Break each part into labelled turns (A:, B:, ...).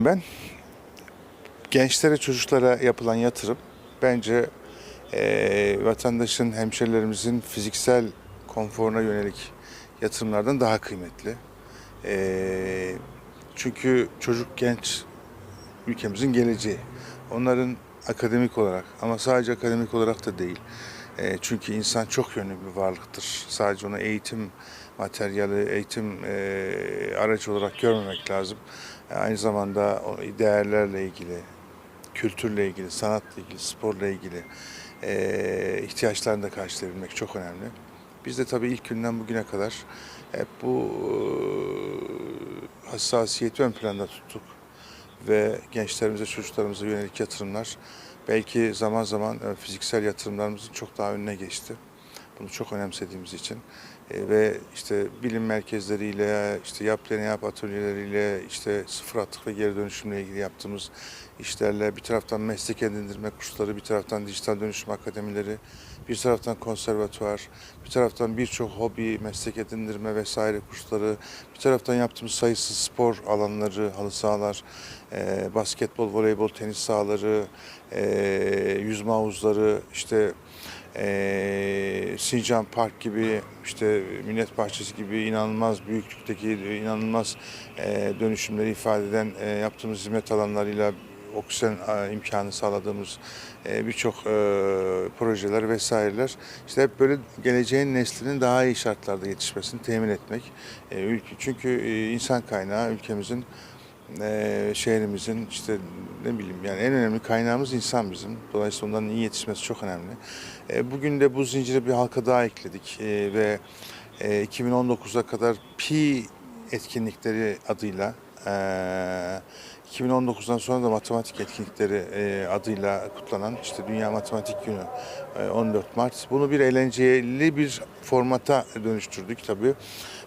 A: Ben gençlere, çocuklara yapılan yatırım bence eee, vatandaşın, hemşerilerimizin fiziksel konforuna yönelik yatırımlardan daha kıymetli. Eee, çünkü çocuk, genç ülkemizin geleceği. Onların akademik olarak ama sadece akademik olarak da değil. Eee, çünkü insan çok yönlü bir varlıktır. Sadece onu eğitim materyali, eğitim eee aracı olarak görmemek lazım. E, Aynı zamanda değerlerle ilgili, kültürle ilgili, sanatla ilgili, sporla ilgili eee ihtiyaçlarını da karşılayabilmek çok önemli. Biz de tabii ilk günden bugüne kadar hep bu eee, hassasiyeti ön planda tuttuk ve gençlerimize, çocuklarımıza yönelik yatırımlar belki zaman zaman e, fiziksel yatırımlarımızın çok daha önüne geçti. Bunu çok önemsediğimiz için E, ve işte bilim merkezleriyle, işte yap dene yap atölyeleriyle, işte sıfır atık ve geri dönüşümle ilgili yaptığımız işlerle bir taraftan meslek edindirme kursları, bir taraftan dijital dönüşüm akademileri, bir taraftan konservatuvar, bir taraftan birçok hobi, meslek edindirme vesaire kursları, bir taraftan yaptığımız sayısız spor alanları, halı sahalar, e, basketbol, voleybol, tenis sahaları, e, yüzme havuzları, işte e, Sincan Park gibi, işte Millet Bahçesi gibi inanılmaz büyüklükteki inanılmaz e, dönüşümleri ifade eden e, yaptığımız hizmet alanlarıyla oksijen e, imkanı sağladığımız e, birçok e, projeler vesaireler işte hep böyle geleceğin neslinin daha iyi şartlarda yetişmesini temin etmek. Çünkü insan kaynağı ülkemizin e, şehrimizin işte ne bileyim yani en önemli kaynağımız insan bizim. Dolayısıyla onların iyi yetişmesi çok önemli. E, bugün de bu zincire bir halka daha ekledik e, ve e, 2019'a kadar Pi etkinlikleri adıyla e, 2019'dan sonra da matematik etkinlikleri e, adıyla kutlanan işte Dünya Matematik Günü e, 14 Mart. Bunu bir eğlenceli bir formata dönüştürdük tabii.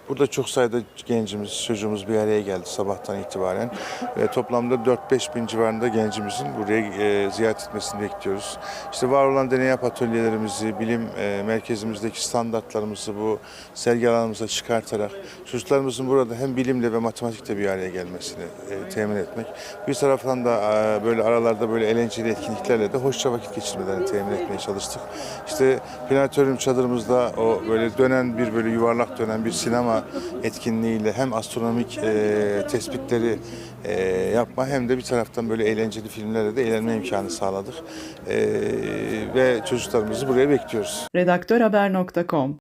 A: Burada çok sayıda gencimiz, çocuğumuz bir araya geldi sabahtan itibaren. Ve toplamda 4-5 bin civarında gencimizin buraya e, ziyaret etmesini bekliyoruz. İşte var olan deney yap atölyelerimizi, bilim e, merkezimizdeki standartlarımızı bu sergi alanımıza çıkartarak çocuklarımızın burada hem bilimle ve matematikle bir araya gelmesini e, temin etmek. Bir taraftan da e, böyle aralarda böyle eğlenceli etkinliklerle de hoşça vakit geçirmelerini temin etmeye çalıştık. İşte planetarium çadırımızda o böyle dönen bir böyle yuvarlak dönen bir sinema etkinliğiyle hem astronomik e, tespitleri e, yapma hem de bir taraftan böyle eğlenceli filmlerle de eğlenme imkanı sağladık. E, ve çocuklarımızı buraya bekliyoruz.
B: redaktörhaber.com